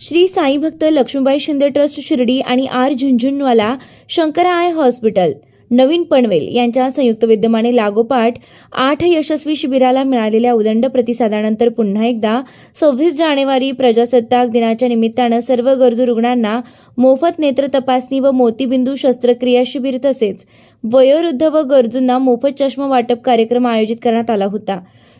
श्री साई भक्त लक्ष्मीबाई शिंदे ट्रस्ट शिर्डी आणि R Jhunjhunwala Shankara eye hospital. नवीन पनवेल यांच्या संयुक्त विद्यमाने लागोपाठ आठ यशस्वी शिबिराला मिळालेल्या उदंड प्रतिसादानंतर पुन्हा एकदा सव्वीस जानेवारी प्रजासत्ताक दिनाच्या निमित्तानं सर्व गरजू रुग्णांना मोफत नेत्र तपासणी व मोतीबिंदू शस्त्रक्रिया शिबिर तसेच वयोवृद्ध व गरजूंना मोफत चष्मा वाटप कार्यक्रम आयोजित करण्यात आला होता.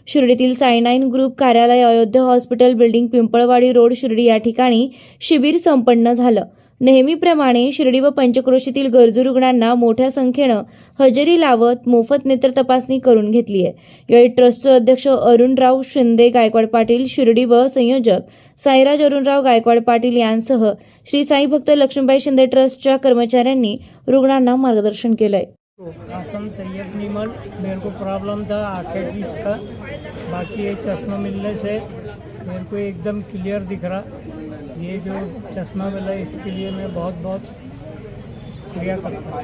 शिर्डीतील सायनाईन ग्रुप कार्यालय Ayodhya hospital building Pimpalwadi road Shirdi या ठिकाणी शिबिर संपन्न झालं. नेहमीप्रमाणे शिर्डी व पंचक्रोशीतील गरजू रुग्णांना मोठ्या संख्येनं हजेरी लावत मोफत नेत्र तपासणी करून घेतली आहे. यावेळी ट्रस्टचे अध्यक्ष अरुणराव शिंदे गायकवाड पाटील शिर्डी व संयोजक साईराज अरुणराव गायकवाड पाटील यांसह श्री साई भक्त लक्ष्मीबाई शिंदे ट्रस्टच्या कर्मचाऱ्यांनी रुग्णांना मार्गदर्शन केलं आहे हो. आसम सैयद निमल मेरे को प्रॉब्लम था आर्थराइटिस का। बाकी ये चश्मा मिलने से मेरे को एकदम क्लियर दिख रहा। ये जो चश्मा मिला इसके लिए मैं बहुत बहुत शुक्रिया करता हूँ।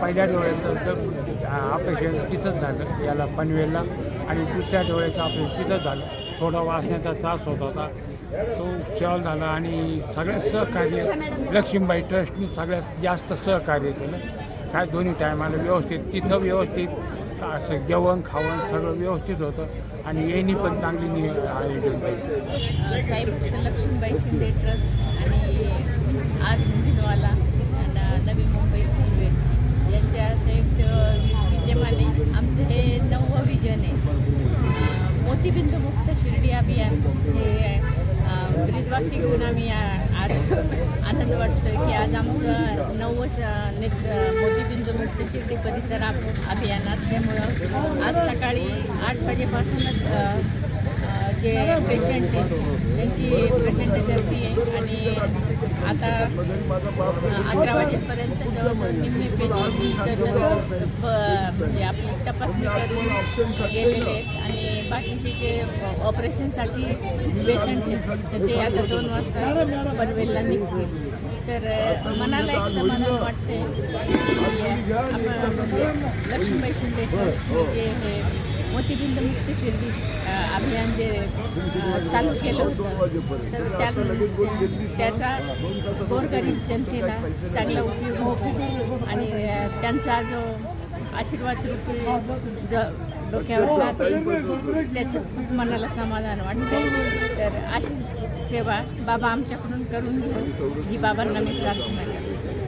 पहिल्या डोळ्याचं ऑपरेशन तिथंच झालं याला पनवेलला. आणि दुसऱ्या डोळ्याचं ऑपरेशन तिथंच झालं. थोडा वाचण्याचा त्रास होत होता. तो उपचार झाला आणि सगळ्यात सहकार्य लक्ष्मीबाई ट्रस्टनी सगळ्यात जास्त सहकार्य केलं. काय दोन्ही टायमाला व्यवस्थित. तिथं व्यवस्थित. असं जेवण खावण सगळं व्यवस्थित होतं. आणि यांनी पण चांगली नि आयोजन लक्ष्मीबाई शिंदे ट्रस्ट आणि आज झिंदवाला आणि uh, नवी मुंबई पनवेल यांच्या संयुक्त विद्यमाने आमचं हे नववं विजन आहे. मोतीबिंदू मुक्त शिर्डी अभियान जे ब्रिजवाटी घेऊन आम्ही आज आनंद वाटतो की आज आमचं नऊ वर्ष नेत्र मोतीबिंदू मुक्त शिर्डी परिसर अभियान असल्यामुळं आज सकाळी आठ वाजेपासूनच जे पेशंट आहेत त्यांची प्रचंड गर्दी आहे आणि आता अकरा वाजेपर्यंत जवळजवळ निम्मे पेशंट म्हणजे आपली तपासणी करून गेलेले आहेत आणि बाकीचे जे ऑपरेशनसाठी पेशंट आहेत तर ते आता दोन वाजता पनवेलला निघतील. तर मनाला एक समाधान वाटते की आपण म्हणजे लक्ष्मीबाई शिंदे जे हे मोतीबिंद मुक्त शिर्डी अभियान जे चालू केलं होतं तर त्या त्याचा गोरगरीब जनतेला चांगला उपयोग होतो. आणि त्यांचा जो आशीर्वाद रूपी ज डोक्यावर राहते त्याचं मनाला समाधान वाटतं. तर अशी सेवा बाबा आमच्याकडून करून घेऊन ही बाबांना मी प्रार्थना करते.